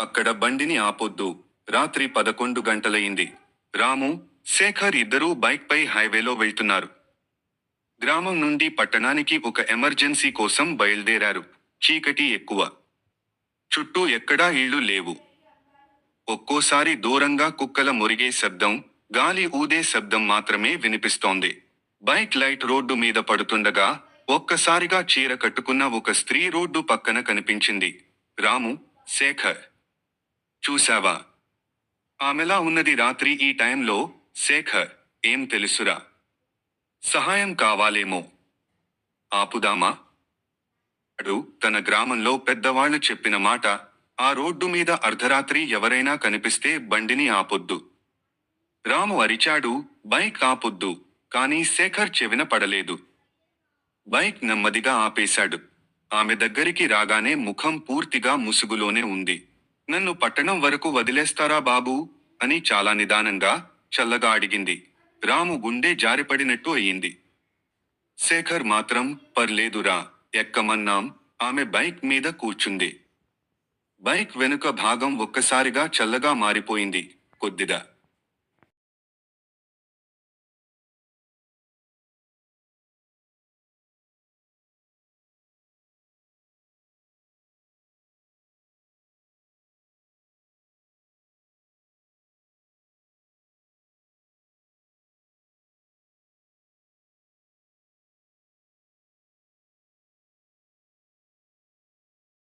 అక్కడ బండిని ఆపొద్దు. రాత్రి పదకొండు గంటలయింది రాము శేఖర్ ఇద్దరూ బైక్పై హైవేలో వెళ్తున్నారు. గ్రామం నుండి పట్టణానికి ఒక ఎమర్జెన్సీ కోసం బయలుదేరారు. చీకటి ఎక్కువ. చుట్టూ ఎక్కడా ఇళ్ళు లేవు. ఒక్కోసారి దూరంగా కుక్కల మురిగే శబ్దం గాలి ఊదే శబ్దం మాత్రమే వినిపిస్తోంది. బైక్ లైట్ రోడ్డు మీద పడుతుండగా ఒక్కసారిగా చీర కట్టుకున్న ఒక స్త్రీ రోడ్డు పక్కన కనిపించింది. రాము శేఖర్. చూశావా? ఆమెలా ఉన్నది రాత్రి ఈ టైంలో? శేఖర్ ఏం తెలుసురా? సహాయం కావాలేమో. ఆపుదామా? అడు తన గ్రామంలో పెద్దవాళ్ళు చెప్పిన మాట ఆ రోడ్డు మీద అర్ధరాత్రి ఎవరైనా కనిపిస్తే బండిని ఆపొద్దు. రాము అరిచాడు బైక్ ఆపొద్దు కానీ శేఖర్ చెవిన పడలేదు. బైక్ నెమ్మదిగా ఆపేశాడు. ఆమె దగ్గరికి రాగానే ముఖం పూర్తిగా ముసుగులోనే ఉంది. నన్ను పట్టణం వరకు వదిలేస్తారా బాబూ? అని చాలా నిదానంగా చల్లగా అడిగింది. రాము గుండె జారిపడినట్టు అయ్యింది. శేఖర్ మాత్రం పర్లేదురా ఎక్కమన్నాం? ఆమె బైక్ మీద కూర్చుంది. బైక్ వెనుక భాగం ఒక్కసారిగా చల్లగా మారిపోయింది. కొద్దిగా